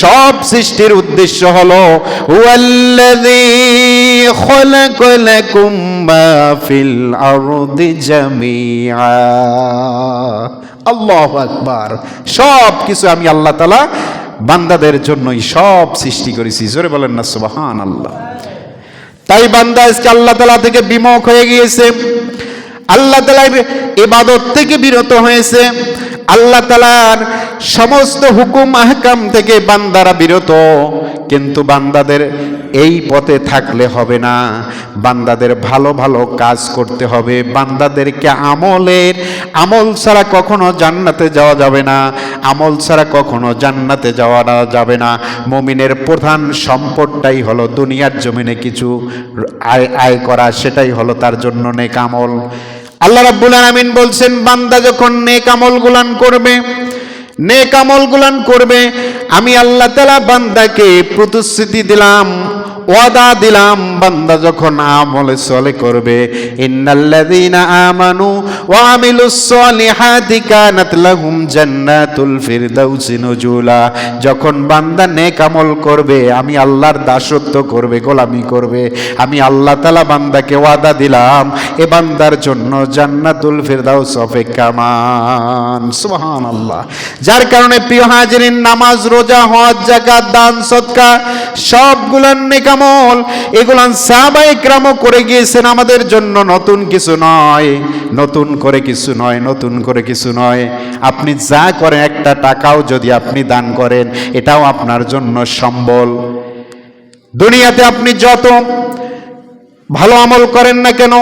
সব সৃষ্টির উদ্দেশ্য হলো, হুয়াল্লাযী আকবার। সব কিছু আমি আল্লাহ তাআলা বান্দাদের জন্যই সব সৃষ্টি করেছি। জোরে বলেন না সুবহান আল্লাহ তাই বান্দা আজকে আল্লাহ তালা থেকে বিমুখ হয়ে গিয়েছে। আল্লাহ তালার ইবাদত থেকে বিরত হয়েছে। আল্লাহ তালার সমস্ত হুকুম, আহকাম থেকে বান্দারা বিরত। কিন্তু বান্দাদের এই পথে থাকলে হবে না। বান্দাদের ভালো ভালো কাজ করতে হবে। বান্দাদেরকে আমলের, আমল ছাড়া কখনো জান্নাতে যাওয়া যাবে না। আমল ছাড়া কখনো জান্নাতে যাওয়া যাবে না। মমিনের প্রধান সম্পদটাই হলো দুনিয়ার জমিনে কিছু আয় আয় করা। সেটাই হলো তার জন্য নেক আমল। আল্লাহ রাব্বুল আলামিন বলছেন, বান্দা যখন নেক আমল গুলান করবে, নেক আমল গুলান করবে, আমি আল্লাহ তাআলা বান্দাকে প্রতিশ্রুতি দিলাম। ওয়াদা দিলাম, বান্দা যখন আমলে চলে করবে, ইন্নাল্লাযীনা আমানু ওয়া আমিলুস সলিহাতি কানাত লাহুম জান্নাতুল ফিরদাউসি নুজুলা। যখন বান্দা নেক আমল করবে, আমি আল্লাহর দাসত্ব করবে, গোলামি করবে, আমি আল্লাহ তাআলা বান্দাকে ওয়াদা দিলাম, এ বান্দার জন্য জান্নাতুল ফিরদাউস অপেক্ষামান সুবহানাল্লাহ। যার কারণে প্রিয় হাজিরিন, নামাজ, রোজা, হজ, যাকাত, দান সদকা সবগুলার নেকামল এগুলান সাহাবাই ক্রাম করে গিয়েছেন আমাদের জন্য নতুন কিছু নয়। নতুন করে কিছু নয়, নতুন করে কিছু নয়। আপনি যা করেন একটা টাকাও যদি আপনি দান করেন, এটাও আপনার জন্য সম্বল। দুনিয়াতে আপনি যত ভালো আমল করেন না কেন,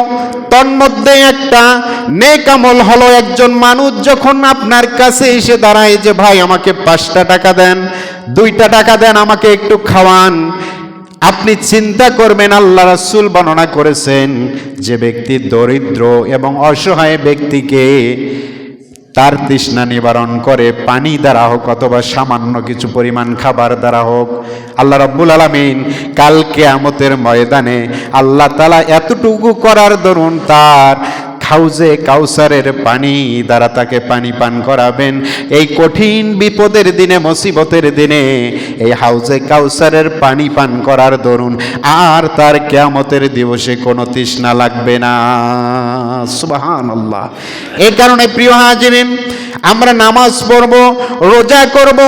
তন্মধ্যে একটা নেক আমল হলো একজন মানুষ যখন আপনার কাছে এসে দাঁড়ায় যে, ভাই, আমাকে পাঁচটা টাকা দেন, দুইটা টাকা দেন, আমাকে একটু খাওয়ান। আপনি চিন্তা করবেন, আল্লাহ রাসূল বর্ণনা করেছেন যে ব্যক্তি দরিদ্র এবং অসহায় ব্যক্তিকে তার তৃষ্ণা নিবারণ করে পানি দ্বারা হোক অথবা সামান্য কিছু পরিমাণ খাবার দ্বারা হোক, আল্লাহ রব্বুল আলমিন কালকে আমতের ময়দানে আল্লাহ তালা এতটুকু করার দরুন তার হাউজে কাউসারের পানি দ্বারা তাকে পানি পান করাবেন। এই কঠিন বিপদের দিনে, মুসিবতের দিনে এই হাউজে কাউসারের পানি পান করার দরুন আর তার কেয়ামতের দিবসে কোনো তৃষ্ণা লাগবে না। সুবাহান আল্লাহ এই কারণে প্রিয় হাজিরিন, আমরা নামাজ পড়ব, রোজা করব,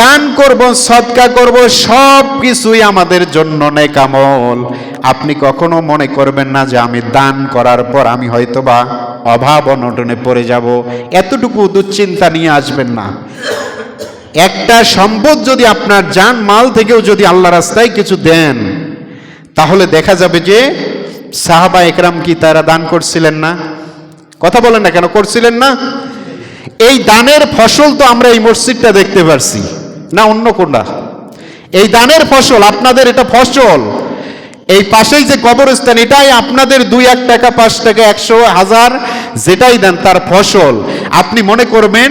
দান করব সৎকা করব সব কিছুই আমাদের জন্য নেকামল আপনি কখনো মনে করবেন না যে আমি দান করার পর আমি হয়তোবা অভাব অনটনে পড়ে যাব। এতটুকু দুশ্চিন্তা নিয়ে আসবেন না। একটা সম্পদ যদি আপনার যান মাল থেকেও যদি আল্লাহ রাস্তায় কিছু দেন, তাহলে দেখা যাবে যে সাহাবা একরাম কি তারা দান করছিলেন না? কথা বলেন না কেন, করছিলেন না? এই দানের ফসল তো আমরা এই মসজিদটা দেখতে পারছি, না অন্য কোনটা? এই দানের ফসল, আপনাদের এটা ফসল। এই পাশেই যে কবরস্থান, এটাই আপনাদের দুই এক টাকা, পাঁচ টাকা, একশো, হাজার যেটাই দেন তার ফসল। আপনি মনে করবেন,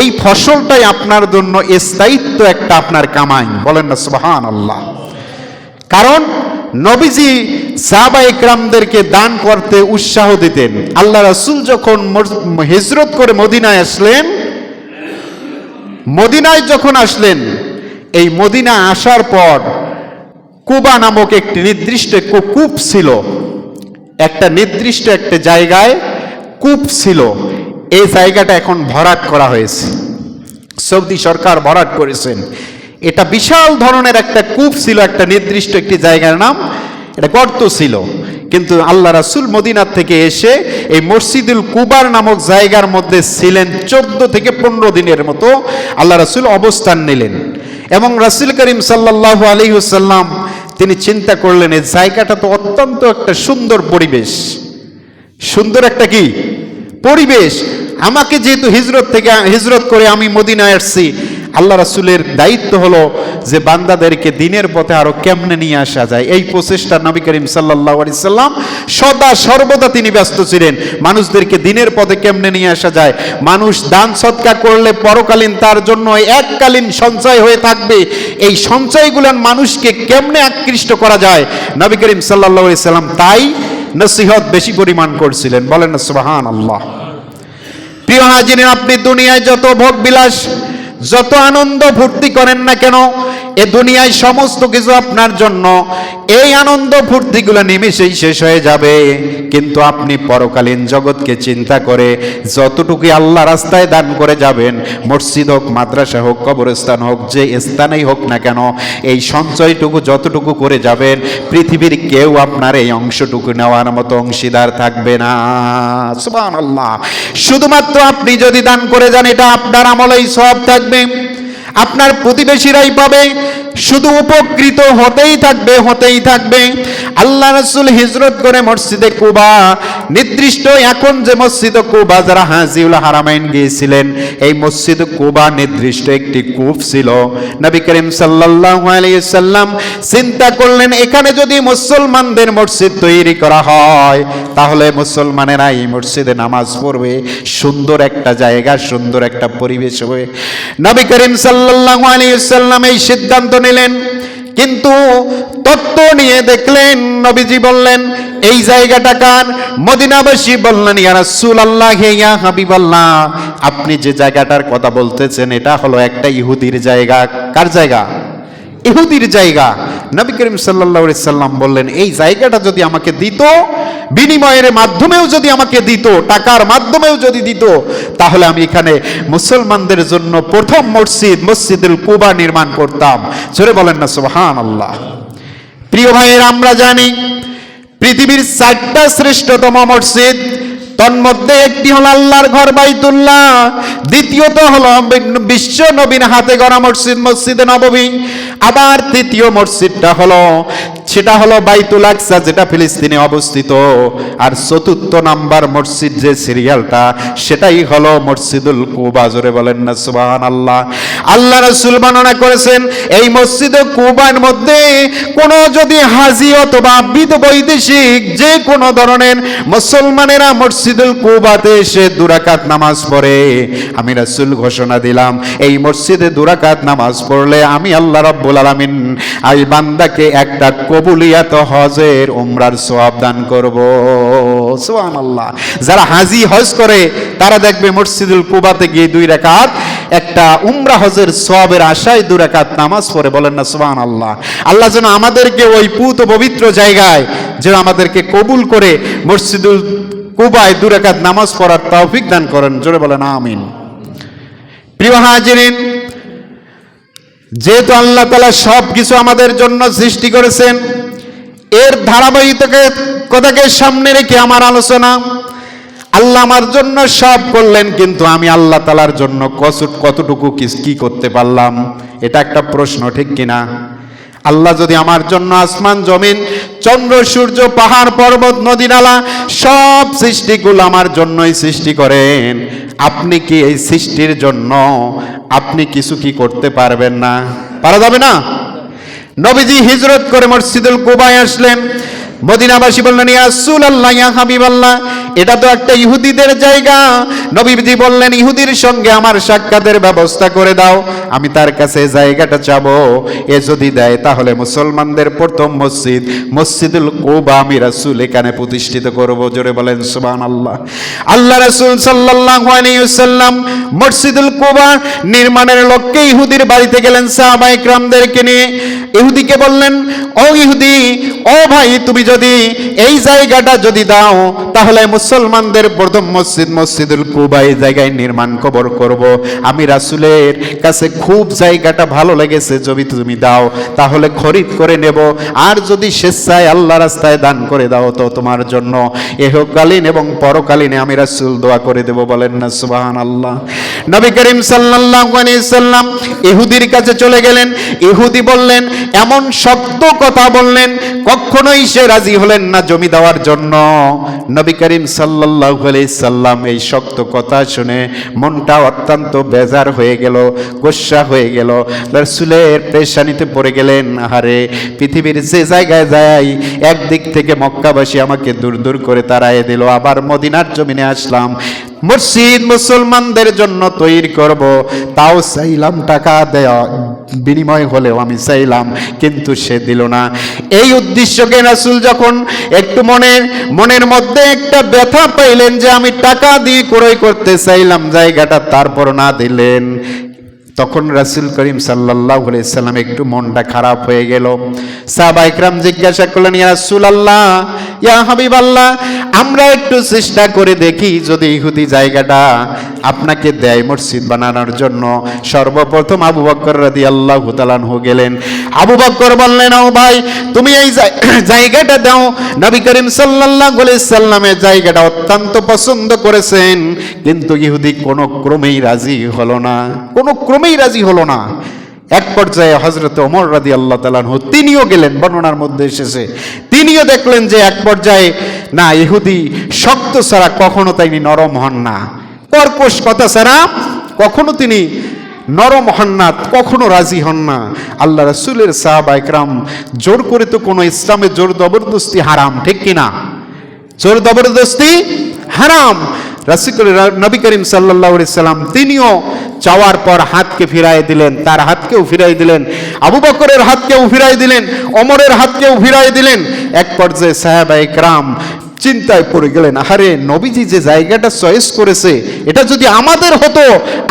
এই ফসলটাই আপনার জন্য স্থায়িত্ব একটা আপনার কামাই। বলেন না সুবাহান আল্লাহ কারণ নবীজি সাহাবা ইকরামদেরকে দান করতে উৎসাহ দিতেন। আল্লাহ রাসূল যখন হিজরত করে মদিনায় আসলেন, মদিনায় যখন আসলেন, এই মদিনা আসার পর কুবা নামক একটি নির্দিষ্ট কূপ ছিল। একটা নির্দিষ্ট একটা জায়গায় কূপ ছিল। এই জায়গাটা এখন ভরাট করা হয়েছে। সৌদি সরকার ভরাট করেছেন। এটা বিশাল ধরনের একটা কূপ ছিল, একটা নির্দিষ্ট একটি জায়গার নাম। এটা গর্ত ছিল। কিন্তু আল্লাহ রাসুল মদিনার থেকে এসে এই মসজিদুল কুবার নামক জায়গার মধ্যে ছিলেন চোদ্দ থেকে পনেরো দিনের মতো। আল্লাহ রাসুল অবস্থান নিলেন। এবং রাসুল করিম সাল্লাহ আলহিহসাল্লাম তিনি চিন্তা করলেন, এই জায়গাটা তো অত্যন্ত একটা সুন্দর পরিবেশ। সুন্দর একটা কি? পরিবেশ। আমাকে যেহেতু হিজরত থেকে, হিজরত করে আমি মদিনায় আসছি আল্লাহ রাসুলের দায়িত্ব হলো যে বান্দাদেরকে দিনের পথে আরও কেমনে নিয়ে আসা যায়। এই প্রচেষ্টা নবী করিম সাল্লাহ সাল্লাম সদা সর্বদা তিনি ব্যস্ত ছিলেন। মানুষদেরকে দিনের পথে কেমনে নিয়ে আসা যায়? মানুষ দান সৎকা করলে পরকালীন তার জন্য এককালীন সঞ্চয় হয়ে থাকবে। এই সঞ্চয়গুলান মানুষকে কেমনে আকৃষ্ট করা যায়? নবী করিম সাল্লাহ সাল্লাম তাই নসিহত বেশি পরিমাণ করছিলেন। বলেন সুবাহান আল্লাহ প্রিয় হাজিরিন, আপনি দুনিয়ায় যত ভোগ বিলাস যত আনন্দ ভর্তি করেন না কেন এ দুনিয়ায় সমস্ত কিছু আপনার জন্য। এই আনন্দ ফুর্তিগুলো নিমেষেই শেষ হয়ে যাবে। কিন্তু আপনি পরকালীন জগৎকে চিন্তা করে যতটুকু আল্লাহ রাস্তায় দান করে যাবেন, মসজিদ হোক, মাদ্রাসা হোক, কবরস্থান হোক, যে স্থানেই হোক না কেন, এই সঞ্চয়টুকু যতটুকু করে যাবেন, পৃথিবীর কেউ আপনার এই অংশটুকু নেওয়ার মতো অংশীদার থাকবে না। শুধুমাত্র আপনি যদি দান করে যান, এটা আপনার আমলেই সব থাকবে। আপনার প্রতিবেশীরাই পাবে। শুধু উপকৃত হতেই থাকবে হতেই থাকবে। আল্লাহ রসুল হিজরত করে মসজিদে কুবা, নির্দিষ্ট এখন যে মসজিদ কুবা, যারা হাজিউল হারামাইন গিয়েছিলেন, এই মসজিদ কুবা নির্দিষ্ট একটি কূপ ছিল। নবী করিম সাল্লাল্লাহু আলাইহি সাল্লাম চিন্তা করলেন, এখানে যদি মুসলমানদের মসজিদ তৈরি করা হয়, তাহলে মুসলমানেরা এই মসজিদে নামাজ পড়বে। সুন্দর একটা জায়গা, সুন্দর একটা পরিবেশ হবে। নবী করিম সাল্লাল্লাহু আলাইহি সাল্লাম এই সিদ্ধান্ত নিলেন কিন্তু তত্ত্ব নিয়ে দেখলেন, নবীজি বললেন, এই জায়গাটা কার? মদিনাবাসী বললেন, ইয়া রাসূলুল্লাহ ইয়া হাবিবাল্লাহ। আপনি যে জায়গাটার কথা বলতেছেন, এটা হলো একটা ইহুদির জায়গা। কার জায়গা? ইহুদির জায়গা। নবী করিম আলাইহি সাল্লাম বললেন, এই জায়গাটা যদি আমাকে দিত, বিনিময়ের মাধ্যমেও যদি আমাকে দিত, টাকার মাধ্যমেও যদি দিত, তাহলে আমি এখানে মুসলমানদের জন্য প্রথম মসজিদ, মসজিদুল কুবা নির্মাণ করতাম। জোরে বলেন না সুবহান আল্লাহ প্রিয় ভাইয়ের, আমরা জানি পৃথিবীর চারটা শ্রেষ্ঠতম মসজিদ তন্মধ্যে একটি হলো আল্লাহর ঘর বাইতুল্লাহ, দ্বিতীয়ত হলো বিশ্ব নবীন হাতে গড়া মসজিদ, মসজিদে নববী। আবার তৃতীয় মসজিদটা হলো, সেটা হলো বাইতুল আকসা, যেটা ফিলিস্তিনে অবস্থিত। আর চতুর্থ নাম্বার মসজিদ যে সিরিয়ালটা সেটাই হলো মসজিদুল কুবা, জোরে বলেন না সুবাহান আল্লাহ আল্লাহ রসুল বর্ণনা করেছেন, এই মসজিদ কুবার মধ্যে কোনো যদি হাজি অথবা বিদ বৈদেশিক যে কোনো ধরনের মুসলমানেরা মসজিদুল কুবাতে এসে দুরাকাত নামাজ পড়ে। আমি রাসূল ঘোষণা দিলাম, এই মসজিদে দুরাকাত নামাজ পড়লে আমি আল্লাহ রাব্বুল আলামিন এই বান্দাকে একটা কবুলিয়াত হজের উমরার সওয়াব দান করব। সুবহানাল্লাহ। যারা হাজি হজ করে, তারা দেখবে মসজিদুল কুবাতে গিয়ে দুই রাকাত একটা উমরা হজের সওয়াবের আশায় দুই রাকাত নামাজ পড়ে। বলেন না, সুবহানাল্লাহ। আল্লাহ আল্লাহ যেন আমাদেরকে ওই পুত পবিত্র জায়গায় যেন আমাদেরকে কবুল করে মসজিদুল কুবায় দু রাকাত নামাজ পড়ার তৌফিক দান করেন। জোরে বলেন, আমিন। প্রিয় হাজিরিন, যেহেতু আল্লাহ তালা সব কিছু আমাদের জন্য সৃষ্টি করেছেন, এর ধারাবাহিকতাকে কথাকে সামনে রেখে আমার আলোচনা আল্লাহ আমার জন্য সব করলেন, কিন্তু আমি আল্লাহ তালার জন্য কত- কতটুকু কি- করতে পারলাম? এটা একটা প্রশ্ন, ঠিক কিনা? আল্লাহ যদি আমার জন্য আসমান, জমিন, চন্দ্র, সূর্য, পাহাড়, পর্বত, নদী, নালা, সব সৃষ্টিগুলো আমার জন্যই সৃষ্টি করেন, আপনি কি এই সৃষ্টির জন্য আপনি কিছু কি করতে পারবেন না? পারা যাবে না? নবীজি হিজরত করে মসজিদুল কুবায় আসলেন, মদিনাবাসী বললেন, ইয়া আল্লাহ ইয়া হাবিবাল্লাহ এটা তো একটা ইহুদিদের জায়গা। নবীজি বললেন, ইহুদির সঙ্গে আমার সাক্ষাতের ব্যবস্থা করে দাও। আমি তার কাছে জায়গাটা চাব। এ যদি দেয়, তাহলে মুসলমানদের প্রথম মসজিদ, মসজিদুল কোবা আমি রাসুল এখানে প্রতিষ্ঠিত করব। জোরে বলেন সুবান আল্লাহ আল্লাহ রাসুল সাল্লাহ মসজিদুল কোবা নির্মাণের লক্ষ্যে ইহুদির বাড়িতে গেলেন সাহাবাইকরামদেরকে নিয়ে। ইহুদিকে বললেন, ও ইহুদি, ও ভাই, তুমি যদি এই জায়গাটা যদি দাও, তাহলে মুসলমানদের প্রথম মসজিদ, মসজিদুল কুবা এই জায়গায় নির্মাণ কবর করব। আমি রাসূলের কাছে খুব জায়গাটা ভালো লেগেছে, যদি তুমি দাও, তাহলে খরিদ করে নেব। আর যদি স্বেচ্ছায় আল্লাহ রাস্তায় দান করে দাও, তো তোমার জন্য এহকালীন এবং পরকালীনে আমি রাসূল দোয়া করে দেব, বলেন না সুবাহান আল্লাহ নবী করিম সাল্লাল্লাহু আলাইহি ইহুদির কাছে চলে গেলেন। ইহুদি বললেন, এমন শক্ত কথা বললেন, কখনোই সে রাজি হলেন না জমি দেওয়ার জন্য। নবী করিম আলাইহি সাল্লাম এই শক্ত কথা শুনে মনটা অত্যন্ত বেজার হয়ে গেল, গোসা হয়ে গেল। রাসূলের পেশানিতে পড়ে গেলেন, আহারে, পৃথিবীর যে জায়গায় যাই, একদিক থেকে মক্কাবাসী আমাকে দূর দূর করে তাড়ায় দিল। আবার মদিনার জমিনে আসলাম মসজিদ মুসলমানদের জন্য তৈরি করব। তাও চাইলাম টাকা দেওয়া বিনিময় হলেও আমি চাইলাম, কিন্তু সে দিল না। এই উদ্দেশ্যকে রাসুল যখন একটু মনের মনের মধ্যে একটা ব্যথা পাইলেন যে আমি টাকা দিয়ে ক্রয় করতে চাইলাম, জায়গাটা তারপর না দিলেন। তখন রাসুল করিম সাল্লাহ সাল্লাম একটু মনটা খারাপ হয়ে গেল। সাহাবা ইকরাম জিজ্ঞাসা করলেন, ইয়া রাসূল আল্লাহ ইয়া হাবিব আল্লাহ আমরা একটু চেষ্টা করে দেখি যদি ইহুদি জায়গাটা আপনাকে দেয় মসজিদ বানানোর জন্য। সর্বপ্রথম আবু বক্কর রাদি আল্লাহ তালানহু গেলেন। আবু বক্কর বললেন, ও ভাই, তুমি এই জায়গাটা দাও। নবী করিম আলাইহি সাল্লামের জায়গাটা অত্যন্ত পছন্দ করেছেন, কিন্তু ইহুদি কোনো ক্রমেই রাজি হলো না। কোনো ক্রমেই রাজি হলো না। এক পর্যায়ে হজরত ওমর রাদি আল্লাহ তালানহু তিনিও গেলেন, বর্ণনার মধ্যে এসেছে। তিনিও দেখলেন যে এক পর্যায়ে, না, ইহুদি শক্ত ছাড়া কখনো তাইনি নরম হন না। কর্কশ কথা ছাড়া কখনো তিনি নরম হন না, কখনো রাজি হন না। আল্লাহ রসুলের সাহাব একরাম, জোর করে তো কোনো ইসলামে জোর জবরদস্তি হারাম, ঠিক কিনা? জোর জবরদস্তি হারাম। রাসিকুল নবী করিম সাল্লাহ সাল্লাম তিনিও চাওয়ার পর হাতকে ফিরাই দিলেন, তার হাতকেও ফিরাই দিলেন, আবু বকরের হাতকেও ফিরাই দিলেন অমরের হাতকেও ফিরাই দিলেন। এক পর্যায়ে সাহেবা একরাম চিন্তায় পড়ে গেলেন আরে নবীজি যে জায়গাটা চয়েস করেছে, এটা যদি আমাদের হতো,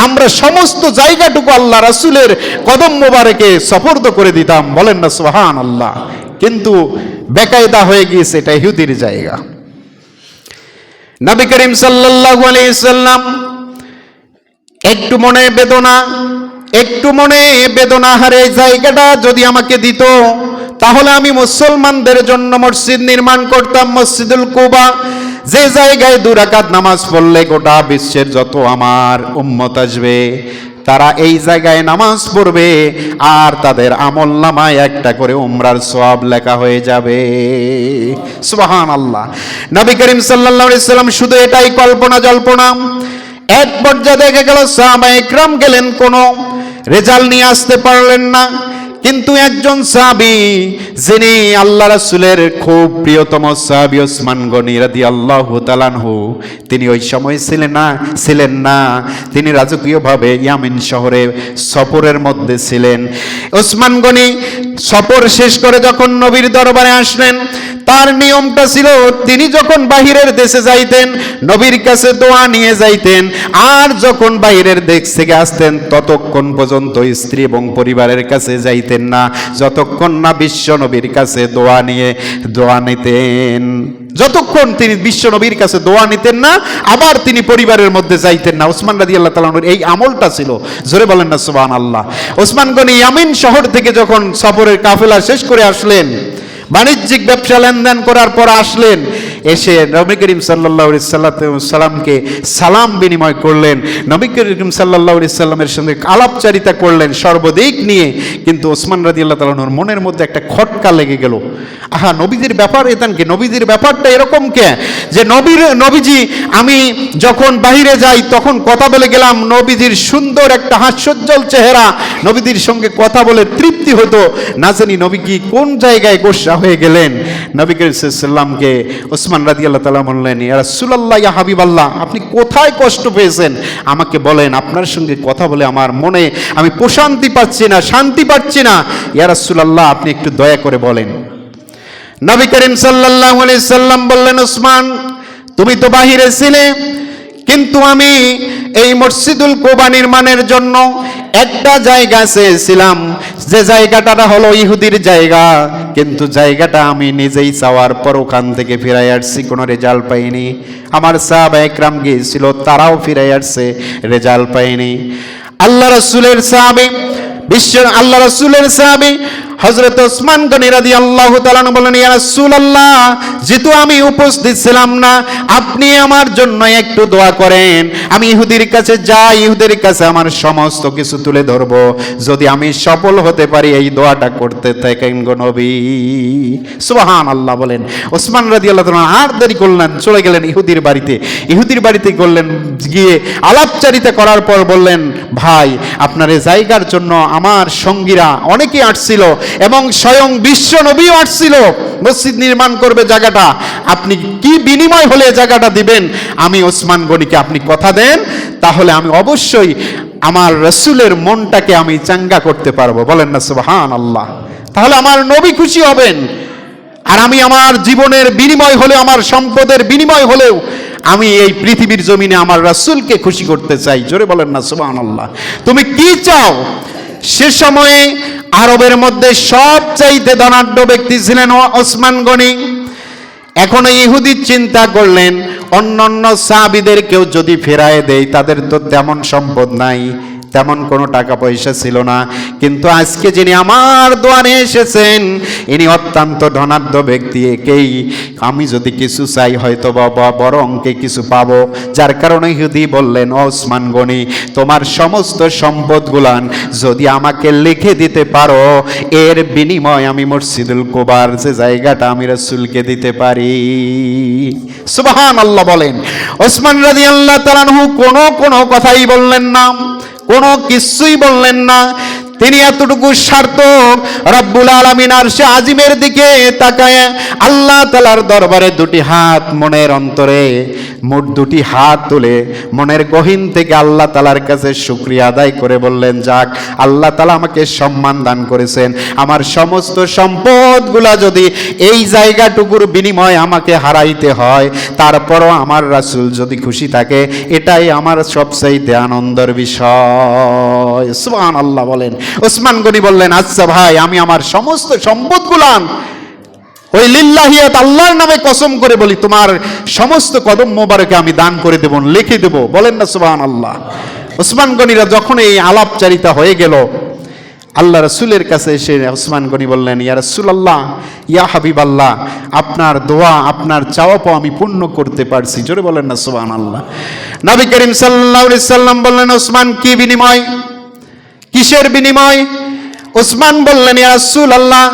আমরা সমস্ত জায়গাটুকু আল্লাহ রাসুলের কদম মোবারকে সফর্দ করে দিতাম। বলেন না সোহান আল্লাহ কিন্তু বেকায়দা হয়ে গিয়েছে, এটা ইহুদির জায়গা। নবী করিম সাল্লাল্লাহু আলাইহি সাল্লাম, একটু মনে বেদনা, একটু মনে বেদনা হারে জায়গাটা যদি আমাকে দিত, তাহলে আমি মুসলমানদের জন্য মসজিদ নির্মাণ করতাম, মসজিদুল কুবা। যে জায়গায় দুরাকাত নামাজ পড়লে গোটা বিশ্বের যত আমার উম্মত আসবে তারা এই জায়গায় নামাজ পড়বে আর তাদের আমল নামায় একটা করে উমরার সব লেখা হয়ে যাবে। সুবহান আল্লাহ নবী করিম সাল্লাম শুধু এটাই কল্পনা জল্পনা। এক পর্যায়ে দেখে গেল সাহাবা একরাম গেলেন, কোনো রেজাল্ট নিয়ে আসতে পারলেন না। কিন্তু একজন সাহাবি, যিনি আল্লাহ রাসুলের খুব প্রিয়তম সাহাবি ওসমান গনি রাদি আল্লাহ তালানহু তিনি ওই সময় ছিলেন না ছিলেন না। তিনি রাজকীয়ভাবে ইয়ামিন শহরে সফরের মধ্যে ছিলেন। ওসমান গনি সফর শেষ করে যখন নবীর দরবারে আসলেন তার নিয়মটা ছিল, তিনি যখন বাহিরের দেশে যাইতেন, নবীর কাছে দোয়া নিয়ে যাইতেন, আর যখন বাহিরের দেশ থেকে আসতেন, ততক্ষণ পর্যন্ত স্ত্রী এবং পরিবারের কাছে যাইতেন না, যতক্ষণ না বিশ্ব নবীর কাছে দোয়া নিয়ে, দোয়া নিতেন। যতক্ষণ তিনি বিশ্ব নবীর কাছে দোয়া নিতেন না, আবার তিনি পরিবারের মধ্যে যাইতেন না। ওসমান রাজি আল্লাহ তালানোর এই আমলটা ছিল। জোরে বলেন না সুবান আল্লাহ ওসমান গনি ইয়ামিন শহর থেকে যখন সফরের কাফেলা শেষ করে আসলেন বাণিজ্যিক ব্যবসা লেনদেন করার পর আসলেন। এসে নবী করিম সাল্লাহ সাল্লামকে সালাম বিনিময় করলেন। নবী করিম সাল্লাহ সাল্লামের সঙ্গে আলাপচারিতা করলেন সর্বদিক নিয়ে। কিন্তু ওসমান রাজি আল্লাহ তালানোর মনের মধ্যে একটা খটকা লেগে গেল। আহা নবীদের ব্যাপার এতান কি নবীদের ব্যাপারটা এরকম কে? যে নবীর, নবীজি, আমি যখন বাইরে যাই, তখন কথা বলে গেলাম, নবীজির সুন্দর একটা হাস্যোজ্জ্বল চেহারা। নবীজির সঙ্গে কথা বলে তৃপ্তি হতো। না জানি নবী কি কোন জায়গায় গোসা হয়ে গেলেন। নবী করিমকে ওসমান রাজি আল্লাহ তালা বললেন ইয়ারসুল্লাহ ইয়া হাবিব আল্লাহ আপনি কোথায় কষ্ট পেয়েছেন? আমাকে বলেন, আপনার সঙ্গে কথা বলে আমার মনে আমি প্রশান্তি পাচ্ছি না, শান্তি পাচ্ছি না। ইয়ারসুল্লাহ আপনি একটু দয়া করে বলেন। নবী করিম সাল্লাহ সাল্লাম বললেন ওসমান তুমি তো বাহিরে ছিলে, কিন্তু আমি এই মসজিদুল কোবা নির্মাণের জন্য একটা জায়গা চেয়েছিলাম। যে জায়গাটা হলো ইহুদির জায়গা। কিন্তু জায়গাটা আমি নিজেই চাওয়ার পর ওখান থেকে ফিরাই আসছি, কোনো রেজাল্ট পাইনি। আমার সাহাবা একরাম গিয়েছিল, তারাও ফিরাই আসছে, রেজাল্ট পাইনি। আল্লাহ রসুলের সাহাবি, বিশ্বের আল্লাহ রসুলের সাহাবি হজরত ওসমান গনি রাদি আল্লাহ তালান বলেন ইয়া রাসূলুল্লাহ, যেহেতু আমি উপস্থিত ছিলাম না, আপনি আমার জন্য একটু দোয়া করেন। আমি ইহুদির কাছে যাই, ইহুদের কাছে আমার সমস্ত কিছু তুলে ধরব। যদি আমি সফল হতে পারি, এই দোয়াটা করতে থাকেন গো নবী। সুবহান আল্লাহ বলেন। ওসমান রাদি আল্লাহ আর দেরি করলেন, চলে গেলেন ইহুদির বাড়িতে। ইহুদির বাড়িতে করলেন গিয়ে আলাপচারিতা করার পর বললেন, ভাই, আপনার জায়গার জন্য আমার সঙ্গীরা অনেকে আসছিল এবং স্বয়ং বিশ্ব নবীও আসছিল। মসজিদ নির্মাণ করবে জায়গাটা। আপনি কি বিনিময় হলে জায়গাটা দিবেন? আমি ওসমান গনিকে আপনি কথা দেন, তাহলে আমি অবশ্যই আমার রসুলের মনটাকে আমি চাঙ্গা করতে পারব। বলেন না সুবহান আল্লাহ তাহলে আমার নবী খুশি হবেন। আর আমি আমার জীবনের বিনিময় হলেও, আমার সম্পদের বিনিময় হলেও, আমি এই পৃথিবীর জমিনে আমার রাসূলকে খুশি করতে চাই। জোরে বলেন না, সুবহানাল্লাহ। তুমি কি চাও? সে সময়ে আরবের মধ্যে সবচাইতে ধনাঢ্য ব্যক্তি ছিলেন ওসমান গনি। এখন ইহুদি চিন্তা করলেন, অন্যান্য অন্য সাহাবিদেরকেও যদি ফেরায় দেয়, তাদের তো তেমন সম্পদ নাই। তেমন কোনো টাকা পয়সা ছিল না। কিন্তু আজকে যিনি আমার দোয়ারে এসেছেন, ইনি অত্যন্ত ধনাঢ্য ব্যক্তি একেই। আমি যদি কিছু চাই, হয়তো বাবা বড় অঙ্কে কিছু পাবো। যার কারণে ইহুদি বললেন, "ও ওসমান গনি, তোমার সমস্ত সম্পদগুলান যদি আমাকে লিখে দিতে পারো, এর বিনিময় আমি মসজিদুল কোবার, যে জায়গাটা আমি রসুলকে দিতে পারি। সুবহান আল্লাহ বলেন। ওসমান রাজি আল্লাহ তালানহু কোনো কোনো কথাই বললেন না। কোনো কিছুই বললেন না। তিনি এতটুকু স্বার্থ রব্বুল আলমিন আর সে আজিমের দিকে তাকায়। আল্লাহ তালার দরবারে দুটি হাত মনের অন্তরে, মোট দুটি হাত তুলে মনের গহীন থেকে আল্লাহ তালার কাছে শুক্রিয়া আদায় করে বললেন, যাক, আল্লাহ তালা আমাকে সম্মান দান করেছেন। আমার সমস্ত সম্পদগুলা যদি এই জায়গাটুকুর বিনিময়ে আমাকে হারাইতে হয়, তারপরও আমার রাসুল যদি খুশি থাকে, এটাই আমার সবচাইতে আনন্দের বিষয়। সুবহান আল্লাহ বলেন। ওসমান গনি বললেন আচ্ছা ভাই, আমি আমার সমস্ত সম্পদগুলান ওই লিল্লাহিয়াত আল্লাহর নামে কসম করে বলি, তোমার সমস্ত কদম মোবারকে আমি দান করে দেব, লিখে দেব। বলেন না সুবহান আল্লাহ ওসমান গনিরা যখন এই আলাপচারিতা হয়ে গেল, আল্লাহ রসুলের কাছে এসে ওসমান গনি বললেন, ইয়া রসুল আল্লাহ ইয়া হাবিব আল্লাহ আপনার দোয়া, আপনার চাওয়া পাওয়া আমি পূর্ণ করতে পারছি। জোরে বলেন না সুবহান আল্লাহ নবী করিম আলাইহি সাল্লাম বললেন, ওসমান, কি বিনিময়? কিসের বিনিময় ওসমান বললেন, ইয়া রাসূলুল্লাহ,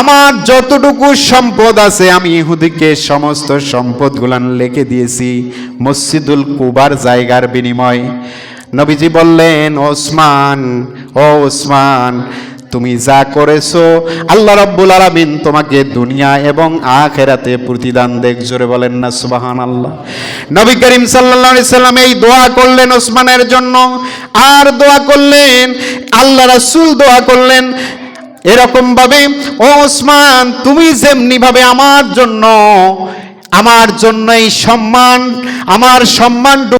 আমার যতটুকু সম্পদ আছে, আমি ইহুদিকে সমস্ত সম্পদগুলান লিখে দিয়েছি মসজিদুল কুবার জায়গার বিনিময়। নবীজি বললেন, ওসমান, ও ওসমান তুমি যা করেছ, আল্লাহ রাব্বুল আলামিন তোমাকে দুনিয়া এবং আখেরাতে প্রতিদান দেখ। জোরে বলেন না সুবাহান আল্লাহ নবী করিম আলাইহি সাল্লাম এই দোয়া করলেন ওসমানের জন্য। আর দোয়া করলেন, আল্লাহ রাসূল দোয়া করলেন এরকম ভাবে ও ওসমান, তুমি যেমনি ভাবে আমার জন্য আমার জন্য এই সম্মান, আমার সম্মান